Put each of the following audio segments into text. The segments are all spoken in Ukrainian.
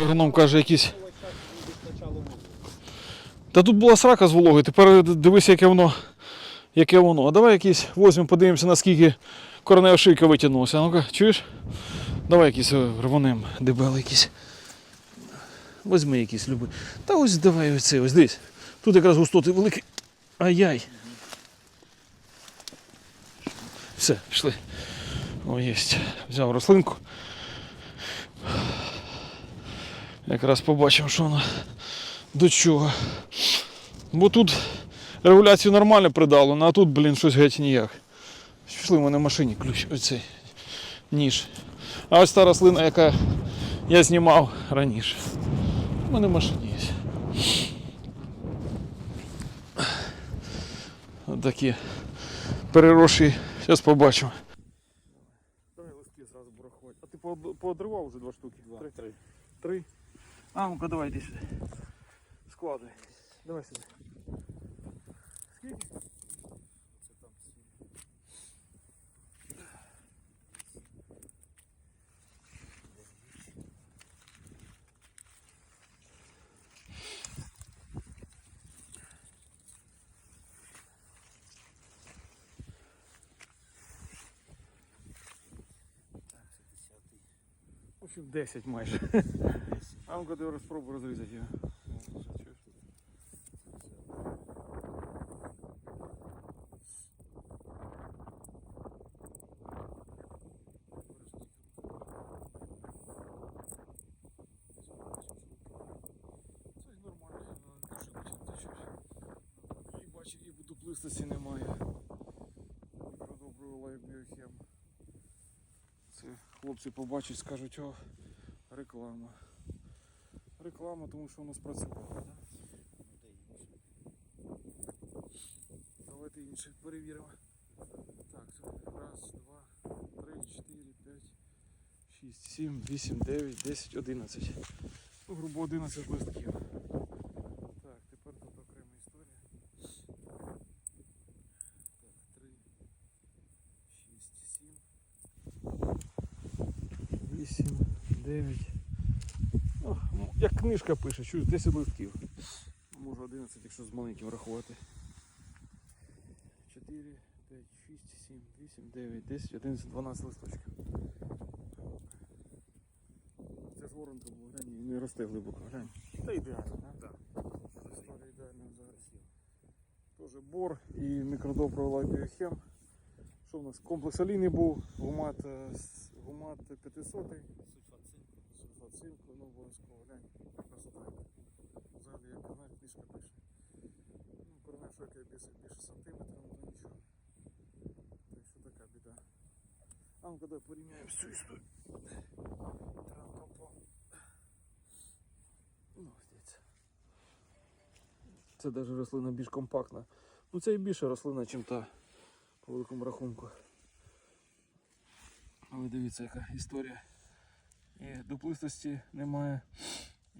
Агроном каже, якісь. Та тут була срака з вологою, тепер дивися, яке воно. Яке воно. А давай якісь візьмемо, подивимося, наскільки коренева шийка витягнулася. Ну-ка, чуєш? Давай якісь е, рванем, дебели якісь. Возьми якісь люби. Та ось давай ось це, ось дивись. Тут якраз густоти великі. Ай-яй. Все, пішли. О, єсть. Взяв рослинку. Якраз побачимо, що вона до чого. Бо тут регуляцію нормально придало, ну, а тут, блін, щось геть ніяк. Пішли в мене в машині ключ, оцей ніж. А ось та рослина, яка я знімав раніше. У мене в машині є. От такі переросші. Зараз побачимо. Давай листки зразу порахувати. А ти поодривав вже два штуки? Два. Три. Три. Три. А, ну-ка давай йди сюди. Складай. Давай сюди. Скільки? В общем, 10 майже. А ну-ка ти спробуй розрізати його. І бачить, і дуплистості немає. Доброго лайк біохем. Це хлопці побачать, скажуть, о, реклама. Реклама, тому що воно спрацювало. Да? Давайте інше перевіримо. Так, раз, два, три, чотири, п'ять, шість, сім, вісім, дев'ять, десять, одинадцять. Ну, грубо 11 листків. Так, тепер тут окрема історія. Так, три, шість, сім. 8, 9. Ох, ну, як книжка пише, чую, 10 листків. Може 11, якщо з маленьким рахувати. 4, 5, 6, 7, 8, 9, 10, 11, 12 листочків. Це ж воронка була, глянь, не росте глибоко, глянь. Та ідеально, так? Історія ідеальна. Теж бор і мікродоброго лайбіохем. Що в нас? Комплекс олійний був, гумат, е, с- гумат 500, сульфат цинку, ну обов'язково, глянь, красота. Взагалі, як знаєш, книжка пише. Ну, корона шока більше, більше сантиметрів, ну то нічого. Так що така біда. А ну-ка давай порівняємо всю історію. Трам-пам-пам. Ну, здається. Це навіть рослина більш компактна. Ну це і більша рослина, ніж та по великому рахунку. Але дивіться, яка історія. І дуплистості немає,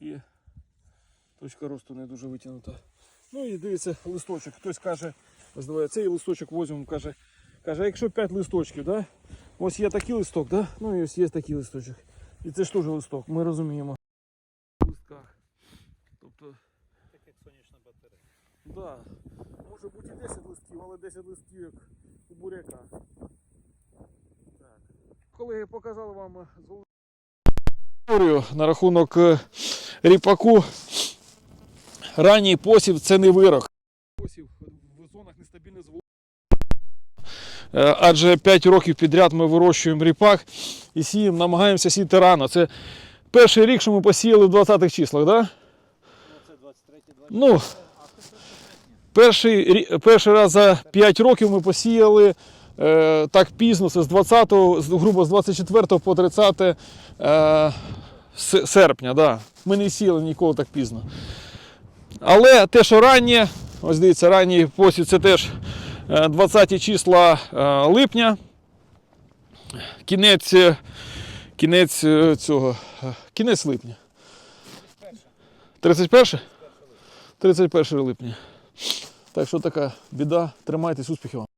і точка росту не дуже витягнута. Ну і дивіться, листочок. Хтось каже, цей листочок возьмемо, каже, каже, якщо 5 листочків, да? ось є такий листок, да? ну і ось є такий листочок. І це ж теж листок, ми розуміємо. Листках. Тобто Так як сонячна батарея. Да. Може бути і 10 листків, але 10 листків як у буряка. Так. Колеги показали вам е, історію на рахунок е, ріпаку. Ранній посів це не вирок. Посів в зонах нестабільних звук. Адже 5 років підряд ми вирощуємо ріпак і сіємо, намагаємося сіяти рано. Це перший рік, що ми посіяли в 20-х числах, так? Да? Ну це 23 24 А це все Перший, перший раз за 5 років ми посіяли е, так пізно, це з 20, грубо з 24 по 30 е, серпня. Да. Ми не сіяли ніколи так пізно. Але те, що раннє, ось дивіться, ранній посів це теж е, 20 числа е, липня. Кінець, е, кінець е, цього, е, кінець липня. 31? 31 липня. Так що така біда. Тримайтесь, успіхів вам.